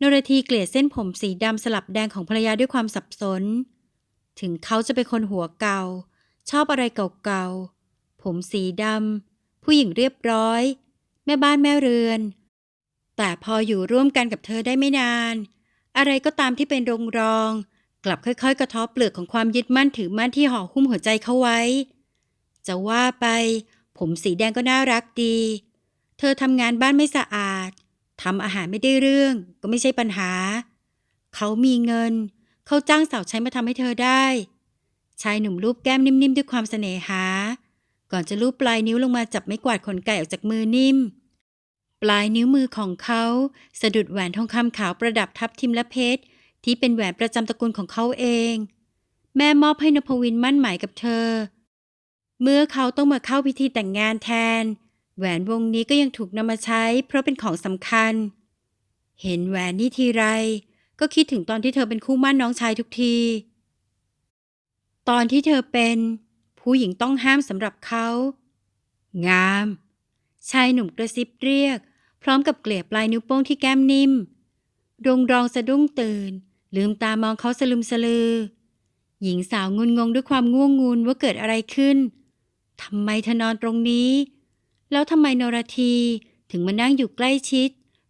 นรทีเกลี่ยเส้นผมสีดำสลับแดงของภรรยาด้วยความสับสน ถึงเขาจะเป็นคนหัวเก่า ชอบอะไรเก่าๆ ผมสีดำผู้หญิงเรียบร้อย แม่บ้านแม่เรือน แต่พออยู่ร่วมกันกับเธอได้ไม่นาน อะไรก็ตามที่เป็นรงรอง กลับค่อยๆ กระทบเปลือกของความยึดมั่นถือมั่นที่ห่อหุ้มหัวใจเขาไว้ จะว่าไป ผมสีแดงก็น่ารักดี เธอทำงานบ้านไม่สะอาด ทำอาหารไม่ได้เรื่อง ก็ไม่ใช่ปัญหา เขามีเงิน เขาจ้างสาวใช้มาทำให้เธอได้ ชายหนุ่มรูปแก้มนิ่มๆด้วยความเสน่หา ก่อนจะลูบปลายนิ้วลงมาจับไม้กวาดขนไก่ออกจากมือนิ่ม ปลายนิ้วมือของเขาสะดุดแหวนทองคำขาวประดับทับทิมและเพชรที่เป็นแหวนประจำตระกูลของเขาเอง แม่มอบให้นพวินมั่นหมายกับเธอ เมื่อเขาต้องมาเข้าพิธีแต่งงานแทน แหวนวงนี้ก็ยังถูกนำมาใช้ เพราะเป็นของสำคัญ เห็นแหวนนี่ทีไร ก็คิดถึงตอนที่เธอเป็นคู่มั่นน้องชายทุกที ตอนที่เธอเป็น ผู้หญิงต้องห้ามสำหรับเขา งาม ชายหนุ่มกระซิบเรียก พร้อมกับเกลี่ยปลายนิ้วโป้งที่แก้มนิ่มรงรองสะดุ้งตื่น ลืมตามองเขาสลึมสลือ หญิงสาวงุนงงด้วยความง่วงงูนว่าเกิดอะไรขึ้นทำไมเธอนอนตรงนี้ แล้วทำไมนรทีถึงมานั่งอยู่ใกล้ชิด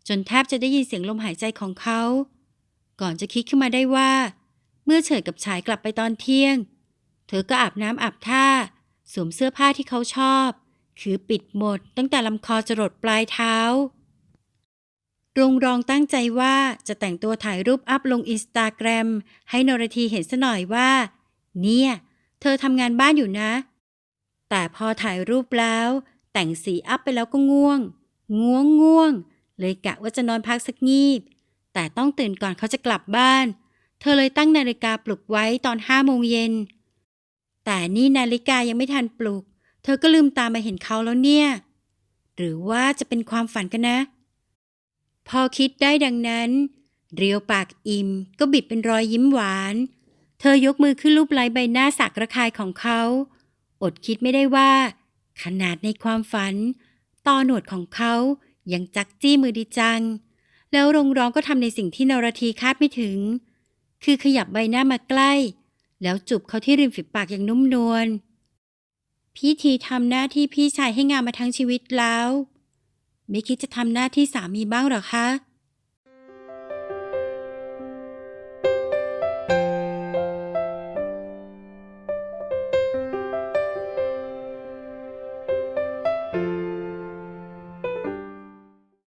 จนแทบจะได้ยินเสียงลมหายใจของเขา ก่อนจะคิดขึ้นมาได้ว่า เมื่อเฉิดกับชายกลับไปตอนเที่ยง เธอก็อาบน้ำอาบท่า สวมเสื้อผ้าที่เขาชอบ คือปิดหมดตั้งแต่ลำคอจรดปลายเท้ารงรองตั้งใจว่าจะแต่งตัวถ่ายรูปอัพลงอินสตาแกรมให้นรทีเห็นซะหน่อยว่า เนี่ย เธอทำงานบ้านอยู่นะ แต่พอถ่ายรูปแล้ว แต่งสีอัพไปแล้วก็ง่วง ง่วงง่วง เลยกะว่าจะนอนพักสักงีบ แต่ต้องตื่นก่อนเขาจะกลับบ้าน เธอเลยตั้งนาฬิกาปลุกไว้ตอนห้าโมงเย็น แต่นี่นาฬิกายังไม่ทันปลุก เธอก็ลืมตามาเห็นเขาแล้วเนี่ย หรือว่าจะเป็นความฝันกันนะ พอคิดได้ดังนั้น เรียวปากอิ่มก็บิดเป็นรอยยิ้มหวาน เธอยกมือขึ้นรูปไล้ใบหน้าสักระคายของเขา อดคิดไม่ได้ว่า ขนาดในความฝัน ต่อหนวดของเขายังจักจี้มือดีจัง แล้วรงร้องก็ทำในสิ่งที่นรทีคาดไม่ถึง คือขยับใบหน้ามาใกล้ แล้วจูบเขาที่ริมฝีปากอย่างนุ่มนวลพี่ทีทำหน้าที่พี่ชายให้งามมาทั้งชีวิตแล้ว ไม่คิดจะทำหน้าที่สามีบ้างหรอคะ